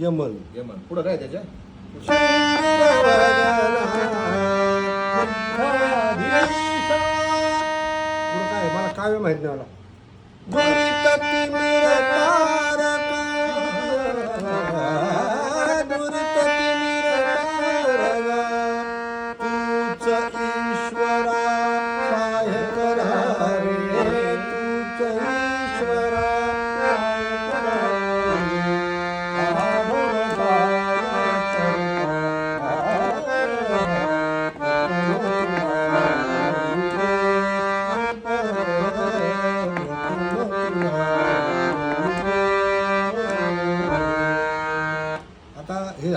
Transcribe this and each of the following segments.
यमन. यमन. पुढं काय त्याच्या? पुढं काय? मला काव्य माहीत नाही मला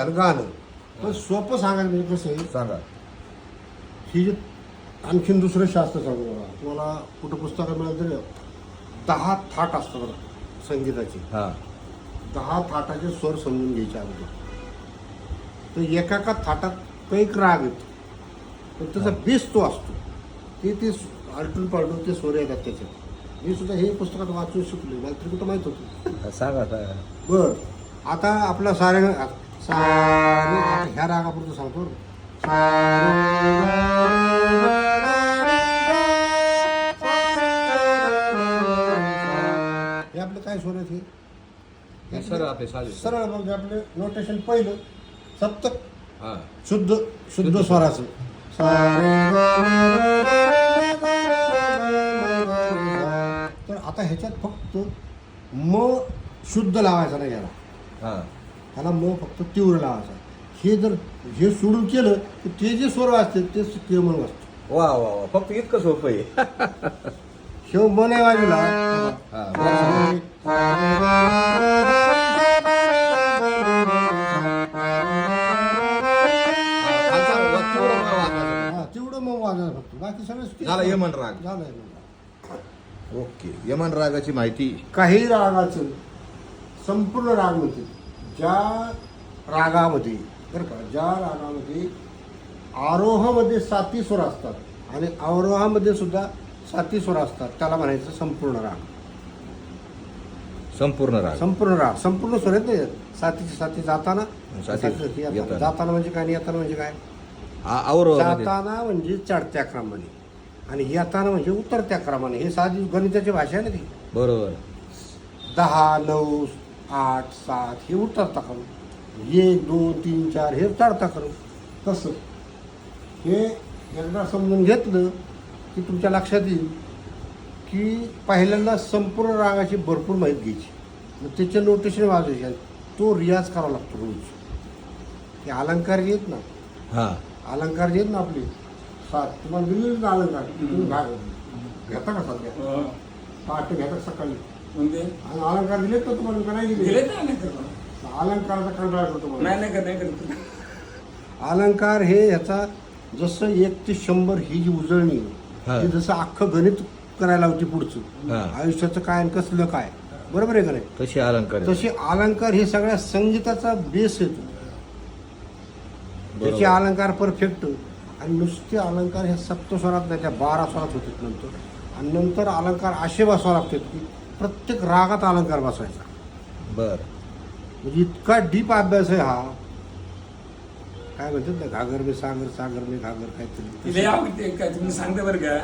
झालं गाणं. पण सोपं सांगायला म्हणजे कसं आहे सांगा. ही जे आणखीन दुसरं शास्त्र सांगू बघा. तुम्हाला कुठं पुस्तकात मिळालं तरी दहा थाट असतात बघा संगीताचे. हा. दहा थाटाचे स्वर समजून घ्यायचे अगोदर तर एका एका थाटात कैक राग येतो. पण त्याचा बेस तो असतो. ते ते आलटून पालटून ते स्वर येतात त्याच्यात मी सुद्धा हे पुस्तकात वाचून शिकलो मला तरी कुठं माहीत होतं? सांगा सांगा. बर. आता आपला सारे सारे आता ह्या रागापुरतं सांगतो हे आपलं काय सोनं हे? हे सरळ आपले साधे सरळ म्हणजे आपले नोटेशन पहिलं सप्तक हा शुद्ध शुद्ध स्वराचं तर आता ह्याच्यात फक्त म शुद्ध लावायचा नाही याला हा ह्याला म फक्त तीव्र लावायचा हे जर हे सोडून केलं तर ते जे स्वर वाजते ते केमन वाजते वा वा वा. फक्त इतकं सोपं आहे. शेव म नाही वाजला. हा. खालचा वा- तेवढं मला वाजवायचं. हा, तेवढं मग फक्त. बाकी सगळं झाला यमन राग. झालं यमन राग. ओके. यमन रागाची माहिती. काही रागाचं संपूर्ण राग म्हणते ज्या रागामध्ये बरं का ज्या रागामध्ये आरोहामध्ये साती स्वर असतात आणि अवरोहामध्ये सुद्धा साती स्वर असतात त्याला म्हणायचं संपूर्ण राग. संपूर्ण राग. संपूर्ण राग. संपूर्ण स्वर येत नाही सातीची साती जाताना. साती साती साती येताना. येताना. जाताना म्हणजे काय आणि येताना म्हणजे काय? आ-. जाताना म्हणजे चढत्या क्रमाने. आणि येताना म्हणजे उतरत्या क्रमाने. हे साधी गणिताची भाषा आहे ना ती. बरोबर. दहा नऊ आठ सात हे उतरता करून एक दोन तीन चार हे चढता करून कसं हे एकदा समजून घेतलं की तुमच्या लक्षात येईल की पहिल्यांदा संपूर्ण रागाची भरपूर माहिती घ्यायची. मग त्याचे नोटेशन वाजवायचे तो रियाज करावा लागतो रोज. ते अलंकार आहेत ना. हा. अलंकार आहेत ना आपले. सात. तुम्हाला ना अलंकार. तुम्ही घेता का सध्या पहाटे घेता सकाळी? म्हणजे आणि अलंकार दिलेत का तुम्हाला? का नाही दिले दिले तर नाही करत. अलंकाराचा कंटाळा करतो मला नाही नाही करत नाही करत. अलंकार हे ह्याचा जसं एक ते शंभर ही जी उजळणी हा. ही जसं अख्खं गणित करायला होती पुढचं. हा. आयुष्याचं काय आणि कसलं काय? बरोबर आहे का नाही? तशी अलंकार आहे. तसे अलंकार हे सगळ्या संगीताचा बेस येतो त्याचे बरोबर. अलंकार परफेक्ट आणि नुसते अलंकार हे सप्तस्वरात नाही त्या बारा स्वरात होते नंतर. आणि नंतर अलंकार असे बसावे लागतात की प्रत्येक रागात अलंकार बसवायचा. बर. म्हणजे इतका डीप अभ्यास आहे हा. काय म्हणतात ना घागर में सागर सागर में घागर काहीतरी. तिला आवडते काय तुम्ही सांगता बरं का?